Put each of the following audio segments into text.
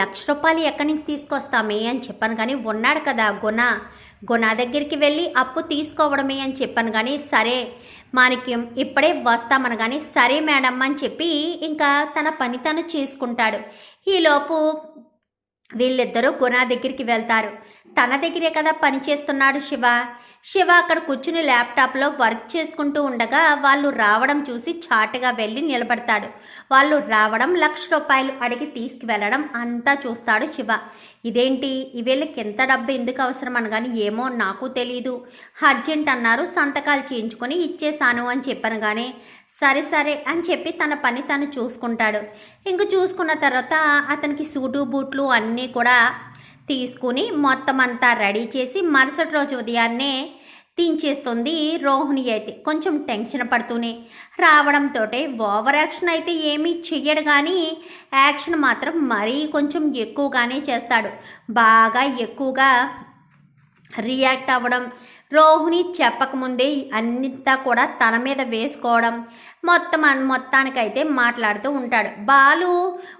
లక్ష రూపాయలు ఎక్కడి నుంచి తీసుకొస్తామే అని చెప్పాను కానీ ఉన్నాడు కదా గుణ. గుణ దగ్గరికి వెళ్ళి అప్పు తీసుకోవడమే అని చెప్పాను కానీ సరే మాణిక్యం ఇప్పుడే వస్తామని కానీ సరే మేడం అని చెప్పి ఇంకా తన పని తను చేసుకుంటాడు. ఈలోపు వీళ్ళిద్దరూ గుణ దగ్గరికి వెళ్తారు. తన దగ్గరే కదా పని చేస్తున్నాడు శివ. శివ అక్కడ కూర్చుని ల్యాప్టాప్లో వర్క్ చేసుకుంటూ ఉండగా వాళ్ళు రావడం చూసి చాటుగా వెళ్ళి నిలబడతాడు. వాళ్ళు రావడం లక్ష రూపాయలు అడిగి తీసుకువెళ్ళడం అంతా చూస్తాడు శివ. ఇదేంటి? ఈ వీళ్ళకి ఎంత డబ్బు ఎందుకు అవసరం అనగాని ఏమో నాకు తెలియదు అర్జెంట్ అన్నారు సంతకాలు చేయించుకొని ఇచ్చేసాను అని చెప్పాను కానీ సరే సరే అని చెప్పి తన పని తను చూసుకుంటాడు. ఇంక చూసుకున్న తర్వాత అతనికి సూటు బూట్లు అన్నీ కూడా తీసుకుని మొత్తం అంతా రెడీ చేసి మరుసటి రోజు ఉదయాన్నే తీంచేస్తుంది రోహిణి అయితే. కొంచెం టెన్షన్ పడుతూనే రావడంతో ఓవర్ యాక్షన్ అయితే ఏమీ చెయ్యడు కానీ యాక్షన్ మాత్రం మరీ కొంచెం ఎక్కువగానే చేస్తాడు. బాగా ఎక్కువగా రియాక్ట్ అవ్వడం రోహిణి చెప్పకముందే అన్నింతా కూడా తల మీద వేసుకోవడం మొత్తం మొత్తానికైతే మాట్లాడుతూ ఉంటాడు. బాలు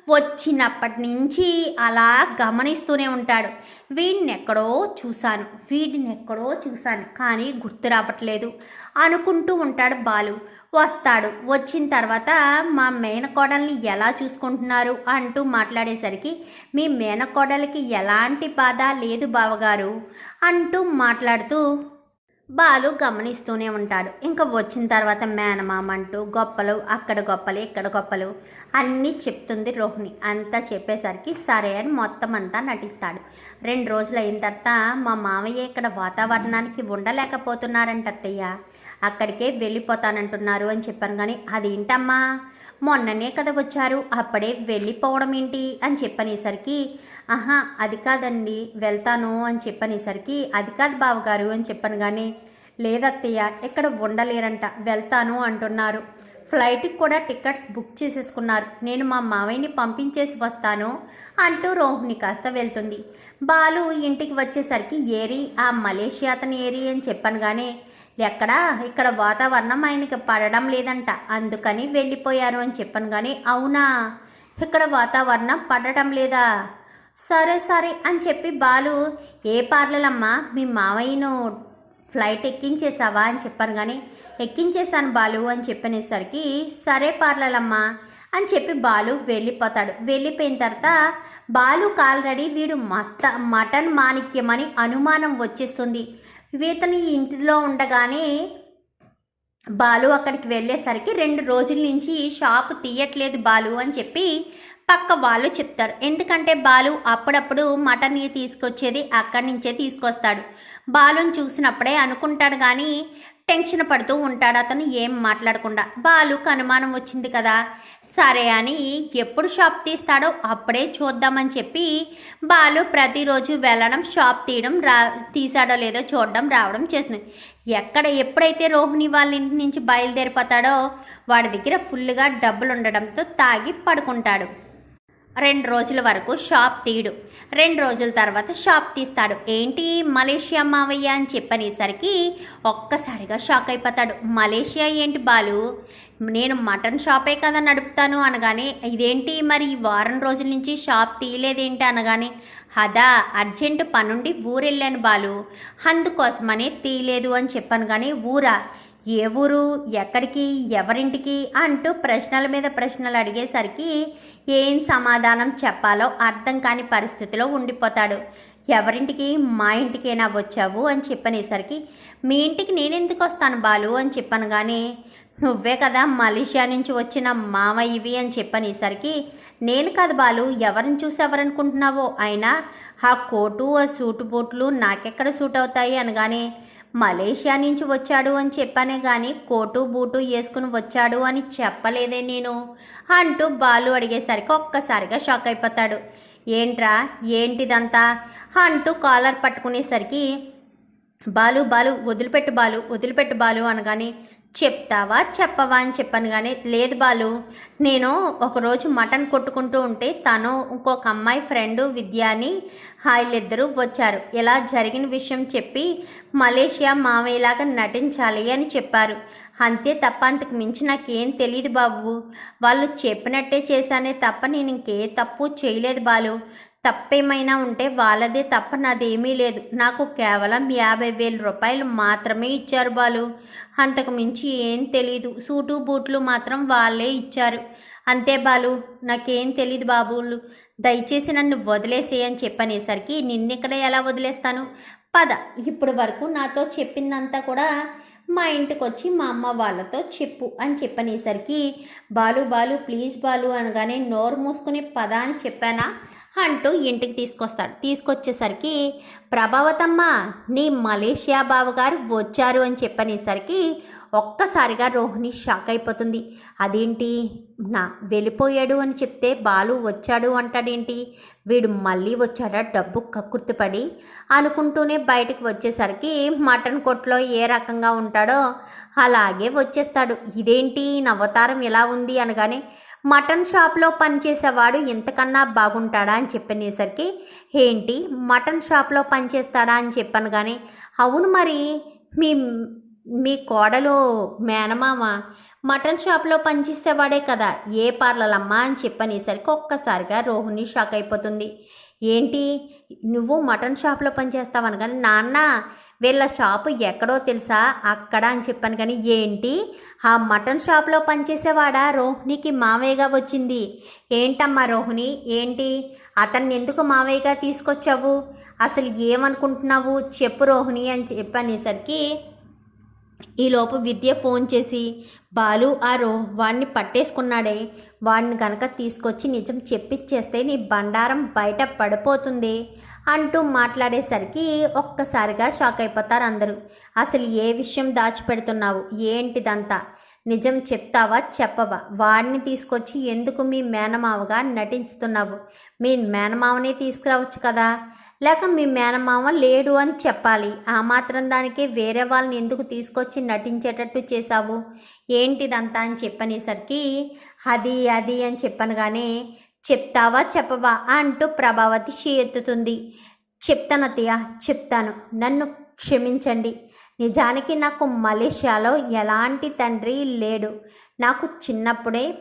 వచ్చినప్పటి నుంచి అలా గమనిస్తూనే ఉంటాడు. వీడిని ఎక్కడో చూశాను వీడిని ఎక్కడో చూశాను కానీ గుర్తు రావట్లేదు అనుకుంటూ ఉంటాడు బాలు. వస్తాడు వచ్చిన తర్వాత మా మేనకోడల్ని ఎలా చూసుకుంటున్నారు అంటూ మాట్లాడేసరికి మీ మేనకోడలికి ఎలాంటి బాధ లేదు బావగారు అంటూ మాట్లాడుతూ బాలు గమనిస్తూనే ఉంటాడు. ఇంకా వచ్చిన తర్వాత మేనమామ అంటూ గొప్పలు అక్కడ గొప్పలు ఇక్కడ గొప్పలు అన్నీ చెప్తుంది రోహిణి. అంతా చెప్పేసరికి సరే అని మొత్తం అంతా నటిస్తాడు. రెండు రోజులు అయిన తర్వాత మా మామయ్య ఇక్కడ వాతావరణానికి ఉండలేకపోతున్నారంట అత్తయ్య అక్కడికే వెళ్ళిపోతానంటున్నారు అని చెప్పాను. కానీ అదేంటమ్మా మొన్ననే కదా వచ్చారు అప్పుడే వెళ్ళిపోవడం ఏంటి అని చెప్పనేసరికి ఆహా అది కాదండి వెళ్తాను అని చెప్పనేసరికి అది కాదు బావగారు అని చెప్పాను కానీ లేదత్తయ్య ఇక్కడ ఉండలేరంట వెళ్తాను అంటున్నారు. ఫ్లైట్కి కూడా టికెట్స్ బుక్ చేసేసుకున్నారు. నేను మా మావయ్యని పంపించేసి వస్తాను అంటూ రోహిణి కాస్త వెళ్తుంది. బాలు ఇంటికి వచ్చేసరికి ఏరి ఆ మలేషియా అతను ఏరి అని చెప్పాను కానీ ఎక్కడా? ఇక్కడ వాతావరణం ఆయనకి పడడం లేదంట. అందుకని వెళ్ళిపోయారు అని చెప్పాను కానీ అవునా? ఇక్కడ వాతావరణం పడటం లేదా? సరే సరే అని చెప్పి బాలు ఏ పార్లలమ్మా మీ మావయ్యను ఫ్లైట్ ఎక్కించేసావా అని చెప్పాను కానీ ఎక్కించేశాను బాలు అని చెప్పనేసరికి సరే పార్లలమ్మా అని చెప్పి బాలు వెళ్ళిపోతాడు. వెళ్ళిపోయిన తర్వాత బాలు ఆల్రెడీ వీడు మస్త మటన్ మాణిక్యం అని అనుమానం వచ్చేస్తుంది. ఇతని ఇంటిలో ఉండగానే బాలు అక్కడికి వెళ్ళేసరికి రెండు రోజుల నుంచి షాపు తీయట్లేదు బాలు అని చెప్పి పక్క వాళ్ళు చెప్తారు. ఎందుకంటే బాలు అప్పుడప్పుడు మటన్ని తీసుకొచ్చేది అక్కడి నుంచే తీసుకొస్తాడు. బాలుని చూసినప్పుడే అనుకుంటాడు కానీ టెన్షన్ పడుతూ ఉంటాడు. అతను ఏం మాట్లాడకుండా. బాలుకు అనుమానం వచ్చింది కదా. సరే అని ఎప్పుడు షాప్ తీస్తాడో అప్పుడే చూద్దామని చెప్పి బాలు ప్రతిరోజు వెళ్ళడం షాప్ తీయడం రా తీసాడో లేదో చూడడం రావడం చేస్తుంది. ఎక్కడ ఎప్పుడైతే రోహిణి వాళ్ళ ఇంటి నుంచి బయలుదేరిపోతాడో వాడి దగ్గర ఫుల్గా డబ్బులు ఉండడంతో తాగి పడుకుంటాడు. రెండు రోజుల వరకు షాప్ తీయడు రెండు రోజుల తర్వాత షాప్ తీస్తాడు. ఏంటి? మలేషియా మావయ్య అని చెప్పనేసరికి ఒక్కసారిగా షాక్ అయిపోతాడు. మలేషియా ఏంటి బాలు? నేను మటన్ షాపే కదా నడుపుతాను అనగానే ఇదేంటి? మరి వారం రోజుల నుంచి షాప్ తీయలేదేంటి? అనగానే హదా అర్జెంటు పనుండి ఊరెళ్ళాను బాలు. అందుకోసమనే తీయలేదు అని చెప్పాను కానీ ఊరా? ఏ ఊరు ఎక్కడికి ఎవరింటికి అంటూ ప్రశ్నల మీద ప్రశ్నలు అడిగేసరికి ఏం సమాధానం చెప్పాలో అర్థం కాని పరిస్థితిలో ఉండిపోతాడు. ఎవరింటికి మా ఇంటికైనా వచ్చావు అని చెప్పనేసరికి మీ ఇంటికి నేనెందుకు వస్తాను బాలు అని చెప్పాను కానీ నువ్వే కదా మలేషియా నుంచి వచ్చిన మామ ఇవి అని చెప్పనేసరికి నేను కాదు బాలు ఎవరిని చూసి ఎవరనుకుంటున్నావో అయినా ఆ కోటు ఆ సూటు బూట్లు నాకెక్కడ సూట్ అవుతాయి అనగానే మలేషియా నుంచి వచ్చాడు అని చెప్పానే కానీ కోటు బూటు వేసుకుని వచ్చాడు అని చెప్పలేదే నేను అంటూ బాలు అడిగేసరికి ఒక్కసారిగా షాక్ అయిపోతాడు. ఏంట్రా? ఏంటిదంతా? అంటూ కాలర్ పట్టుకునేసరికి బాలు బాలు వదిలిపెట్టు బాలు వదిలిపెట్టు బాలు అనగానే చెప్తావా? చెప్పవా అని చెప్పాను కానీ లేదు బాలు. నేను ఒకరోజు మటన్ కొట్టుకుంటూ ఉంటే తను ఇంకొక అమ్మాయి ఫ్రెండు విద్యాని వీళ్ళిద్దరూ వచ్చారు. ఇలా జరిగిన విషయం చెప్పి మలేషియా మామయ్యలాగా నటించాలి అని చెప్పారు. అంతే తప్ప అంతకు మించి నాకేం తెలియదు బాబు. వాళ్ళు చెప్పినట్టే చేశానే తప్ప నేను ఇంకే తప్పు చేయలేదు బాలు. తప్పేమైనా ఉంటే వాళ్ళదే తప్ప నాదేమీ లేదు. నాకు కేవలం యాభై వేల రూపాయలు మాత్రమే ఇచ్చారు బాలు. అంతకు మించి ఏం తెలీదు. సూటు బూట్లు మాత్రం వాళ్ళే ఇచ్చారు. అంతే బాలు. నాకేం తెలీదు బాబులు దయచేసి నన్ను వదిలేసేయని అని చెప్పనేసరికి నిన్నెక్కడ ఎలా వదిలేస్తాను? పద. ఇప్పుడు వరకు నాతో చెప్పిందంతా కూడా మా ఇంటికి వచ్చి మా అమ్మ వాళ్ళతో చెప్పు అని చెప్పనేసరికి బాలు బాలు ప్లీజ్ బాలు అనగానే నోరు మూసుకుని పద అని చెప్పానా? అంటూ ఇంటికి తీసుకొస్తాడు. తీసుకొచ్చేసరికి ప్రభావతమ్మ నీ మలేషియా బావగారు వచ్చారు అని చెప్పనేసరికి ఒక్కసారిగా రోహిణి షాక్ అయిపోతుంది. అదేంటి? నా వెళ్ళిపోయాడు అని చెప్తే బాలు వచ్చాడు అంటాడేంటి? వీడు మళ్ళీ వచ్చాడా? డబ్బు కక్కుర్తిపడి అనుకుంటూనే బయటకు వచ్చేసరికి మటన్ కొట్లో ఏ రకంగా ఉంటాడో అలాగే వచ్చేస్తాడు. ఇదేంటి? నా అవతారం ఎలా ఉంది? అనగానే మటన్ షాప్లో పనిచేసేవాడు ఇంతకన్నా బాగుంటాడా అని చెప్పనేసరికి ఏంటి? మటన్ షాప్లో పనిచేస్తాడా అని చెప్పాను కానీ అవును మరి మీ మీ కోడలు మేనమామ మటన్ షాప్లో పనిచేసేవాడే కదా ఏ పార్లలమ్మా అని చెప్పనేసరికి ఒక్కసారిగా రోహిణి షాక్ అయిపోతుంది. ఏంటి? నువ్వు మటన్ షాప్లో పనిచేస్తావు కానీ నాన్న వీళ్ళ షాపు ఎక్కడో తెలుసా? అక్కడ అని చెప్పాను కానీ ఏంటి? ఆ మటన్ షాప్లో పనిచేసేవాడా రోహిణికి మావయ్యగా వచ్చింది. ఏంటమ్మా రోహిణి? ఏంటి? అతన్ని ఎందుకు మావయ్యగా తీసుకొచ్చావు? అసలు ఏమనుకుంటున్నావు? చెప్పు రోహిణి అని చెప్పనేసరికి ఈలోపు విద్య ఫోన్ చేసి బాలు ఆ రో వాడిని పట్టేసుకున్నాడే. వాడిని కనుక తీసుకొచ్చి నిజం చెప్పిచ్చేస్తే నీ బండారం బయట పడిపోతుంది. అంటూ మాట్లాడేసరికి ఒక్కసారిగా షాక్ అయిపోతారు అందరూ. అసలు ఏ విషయం దాచిపెడుతున్నావు? ఏంటిదంతా? నిజం చెప్తావా? చెప్పవా? వాడిని తీసుకొచ్చి ఎందుకు మీ మేనమావగా నటిస్తున్నావు మీ మేనమావనే తీసుకురావచ్చు కదా? లేక మీ మేనమామ లేడు అని చెప్పాలి. ఆ మాత్రం దానికే వేరే వాళ్ళని ఎందుకు తీసుకొచ్చి నటించేటట్టు చేశావు? ఏంటిదంతా? అని చెప్పనేసరికి అది అది అని చెప్పనగానే చెప్తావా చెప్పవా అంటూ ప్రభావతి షీ ఎత్తుతుంది చెప్తాను చెప్తాను. నన్ను క్షమించండి. నిజానికి నాకు మలేషియాలో ఎలాంటి తండ్రి లేడు. నాకు చిన్నప్పుడే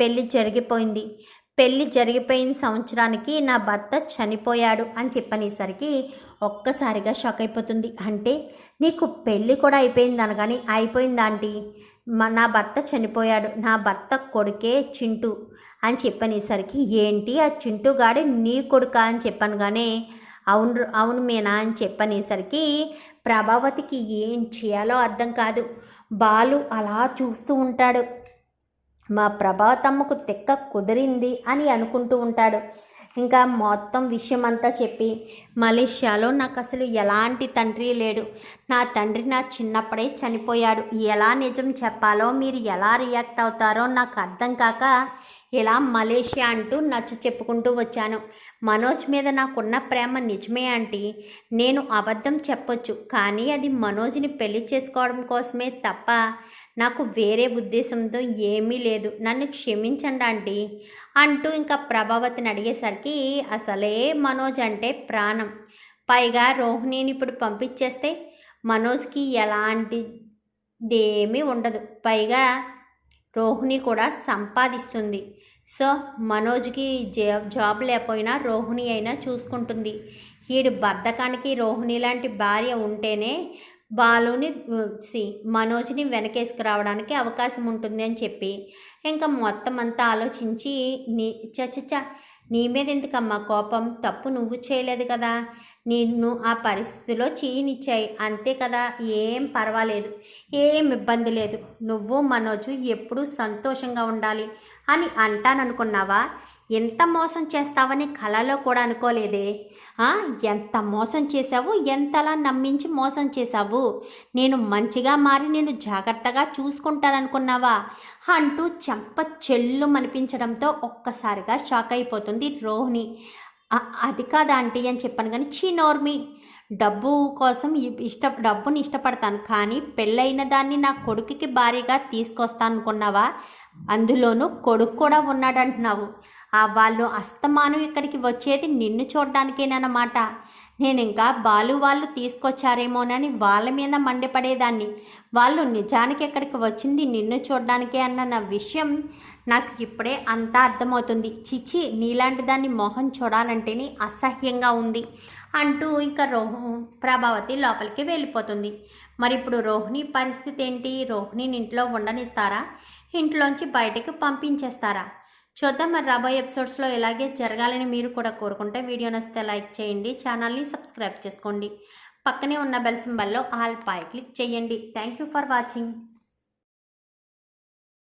పెళ్ళి జరిగిపోయింది. పెళ్ళి జరిగిపోయిన సంవత్సరానికి నా భర్త చనిపోయాడు అని చెప్పనేసరికి ఒక్కసారిగా షాక్ అయిపోతుంది. అంటే నీకు పెళ్ళి కూడా అయిపోయింది అనగాని అయిపోయింది ఆంటీ? మా నా భర్త చనిపోయాడు. నా భర్త కొడుకే చింటూ. అని చెప్పనేసరికి ఏంటి ఆ చింటూ నీ కొడుక? అని చెప్పాను కానీ అవును అవును మీనా? అని చెప్పనేసరికి ప్రభావతికి ఏం చేయాలో అర్థం కాదు. బాలు అలా చూస్తూ ఉంటాడు. మా ప్రభావతమ్మకు తెక్క కుదిరింది అని అనుకుంటూ ఉంటాడు. ఇంకా మొత్తం విషయం అంతా చెప్పి మలేషియాలో నాకు అసలు ఎలాంటి తండ్రి లేడు. నా తండ్రి నా చిన్నప్పుడే చనిపోయాడు. ఎలా నిజం చెప్పాలో మీరు ఎలా రియాక్ట్ అవుతారో నాకు అర్థం కాక ఇలా మలేషియా అంటూ నచ్చ చెప్పుకుంటూ వచ్చాను. మనోజ్ మీద నాకున్న ప్రేమ నిజమే ఆంటీ. నేను అబద్ధం చెప్పొచ్చు కానీ అది మనోజ్ని పెళ్ళి చేసుకోవడం కోసమే తప్ప నాకు వేరే ఉద్దేశంతో ఏమీ లేదు. నన్ను క్షమించండి ఆంటీ అంటూ ఇంకా ప్రభావతిని అడిగేసరికి అసలే మనోజ్ అంటే ప్రాణం. పైగా రోహిణిని ఇప్పుడు పంపించేస్తే మనోజ్కి ఎలాంటిదేమీ ఉండదు. పైగా రోహిణి కూడా సంపాదిస్తుంది. సో మనోజ్కి జా- జాబ్ లేకపోయినా రోహిణి అయినా చూసుకుంటుంది. వీడు బద్ధకానికి రోహిణి లాంటి భార్య ఉంటేనే బాలుని సి మనోజ్ని వెనకేసుకురావడానికి అవకాశం ఉంటుంది అని చెప్పి ఇంకా మొత్తం అంతా ఆలోచించి నీ చచ్చ నీ మీద ఎందుకమ్మా కోపం? తప్పు నువ్వు చేయలేదు కదా. నిన్ను ఆ పరిస్థితిలో చేయనిచ్చాయి అంతే కదా? ఏం పర్వాలేదు. ఏం ఇబ్బంది లేదు. నువ్వు మనోజు ఎప్పుడూ సంతోషంగా ఉండాలి అని అంటాననుకున్నావా? ఎంత మోసం చేస్తావని కలలో కూడా అనుకోలేదే. ఎంత మోసం చేశావు? ఎంతలా నమ్మించి మోసం చేశావు? నేను మంచిగా మారి నేను జాగ్రత్తగా చూసుకుంటాననుకున్నావా? అంటూ చెంప చెల్లు అనిపించడంతో ఒక్కసారిగా షాక్ అయిపోతుంది రోహిణి. అది కాదు ఆంటీ అని చెప్పాను కానీ చీ నోర్మి డబ్బు కోసం ఇష్ట డబ్బుని ఇష్టపడతాను కానీ పెళ్ళైన దాన్ని నా కొడుకుకి భారీగా తీసుకొస్తాను అనుకున్నావా అందులోనూ కొడుకు కూడా ఉన్నాడంటున్నావు. ఆ వాళ్ళు అస్తమానం ఇక్కడికి వచ్చేది నిన్ను చూడడానికేనమాట నేను ఇంకా బాలు వాళ్ళు తీసుకొచ్చారేమోనని వాళ్ళ మీద మండిపడేదాన్ని. వాళ్ళు నిజానికి ఇక్కడికి వచ్చింది నిన్ను చూడడానికే అన్న నా విషయం నాకు ఇప్పుడే అంతా అర్థమవుతుంది. చిచి నీలాంటి దాన్ని మొహం చూడాలంటేనే అసహ్యంగా ఉంది అంటూ ఇంకా రోహు ప్రభావతి లోపలికి వెళ్ళిపోతుంది. మరి ఇప్పుడు రోహిణి పరిస్థితి ఏంటి? రోహిణిని ఇంట్లో ఉండనిస్తారా? ఇంట్లోంచి బయటకు పంపించేస్తారా? చూద్దాం మరి రాబోయే ఎపిసోడ్స్లో ఇలాగే జరగాలని మీరు కూడా కోరుకుంటే వీడియో నచ్చితే లైక్ చేయండి ఛానల్ని సబ్స్క్రైబ్ చేసుకోండి. పక్కనే ఉన్న బెల్ సింబల్లో ఆల్ పై క్లిక్ చేయండి. Thank you for watching.